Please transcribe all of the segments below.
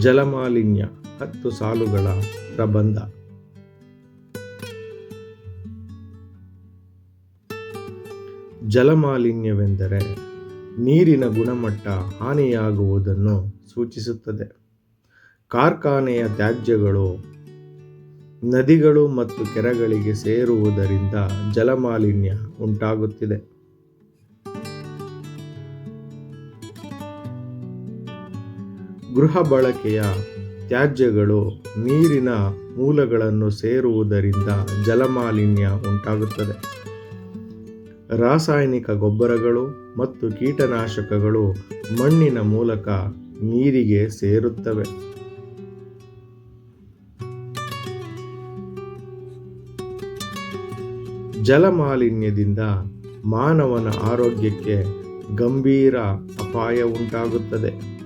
ಜಲಮಾಲಿನ್ಯ ಹತ್ತು ಸಾಲುಗಳ ಪ್ರಬಂಧ. ಜಲಮಾಲಿನ್ಯವೆಂದರೆ ನೀರಿನ ಗುಣಮಟ್ಟ ಹಾನಿಯಾಗುವುದನ್ನು ಸೂಚಿಸುತ್ತದೆ. ಕಾರ್ಖಾನೆಯ ತ್ಯಾಜ್ಯಗಳು ನದಿಗಳು ಮತ್ತು ಕೆರೆಗಳಿಗೆ ಸೇರುವುದರಿಂದ ಜಲಮಾಲಿನ್ಯ ಉಂಟಾಗುತ್ತಿದೆ. ಗೃಹ ಬಳಕೆಯ ತ್ಯಾಜ್ಯಗಳು ನೀರಿನ ಮೂಲಗಳನ್ನು ಸೇರುವುದರಿಂದ ಜಲಮಾಲಿನ್ಯ ಉಂಟಾಗುತ್ತದೆ. ರಾಸಾಯನಿಕ ಗೊಬ್ಬರಗಳು ಮತ್ತು ಕೀಟನಾಶಕಗಳು ಮಣ್ಣಿನ ಮೂಲಕ ನೀರಿಗೆ ಸೇರುತ್ತವೆ. ಜಲಮಾಲಿನ್ಯದಿಂದ ಮಾನವನ ಆರೋಗ್ಯಕ್ಕೆ ಗಂಭೀರ ಅಪಾಯ ಉಂಟಾಗುತ್ತದೆ.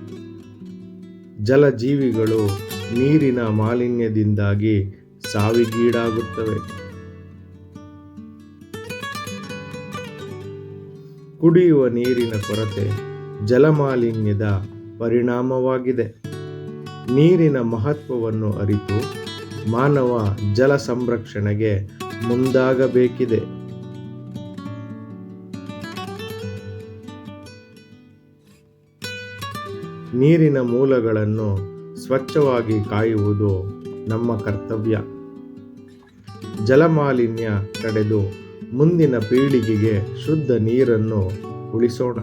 ಜಲಜೀವಿಗಳು ನೀರಿನ ಮಾಲಿನ್ಯದಿಂದಾಗಿ ಸಾವಿಗೀಡಾಗುತ್ತವೆ. ಕುಡಿಯುವ ನೀರಿನ ಕೊರತೆ ಜಲಮಾಲಿನ್ಯದ ಪರಿಣಾಮವಾಗಿದೆ. ನೀರಿನ ಮಹತ್ವವನ್ನು ಅರಿತು ಮಾನವ ಜಲ ಸಂರಕ್ಷಣೆಗೆ ಮುಂದಾಗಬೇಕಿದೆ. ನೀರಿನ ಮೂಲಗಳನ್ನು ಸ್ವಚ್ಛವಾಗಿ ಕಾಯುವುದು ನಮ್ಮ ಕರ್ತವ್ಯ. ಜಲಮಾಲಿನ್ಯ ತಡೆದು ಮುಂದಿನ ಪೀಳಿಗೆಗೆ ಶುದ್ಧ ನೀರನ್ನು ಉಳಿಸೋಣ.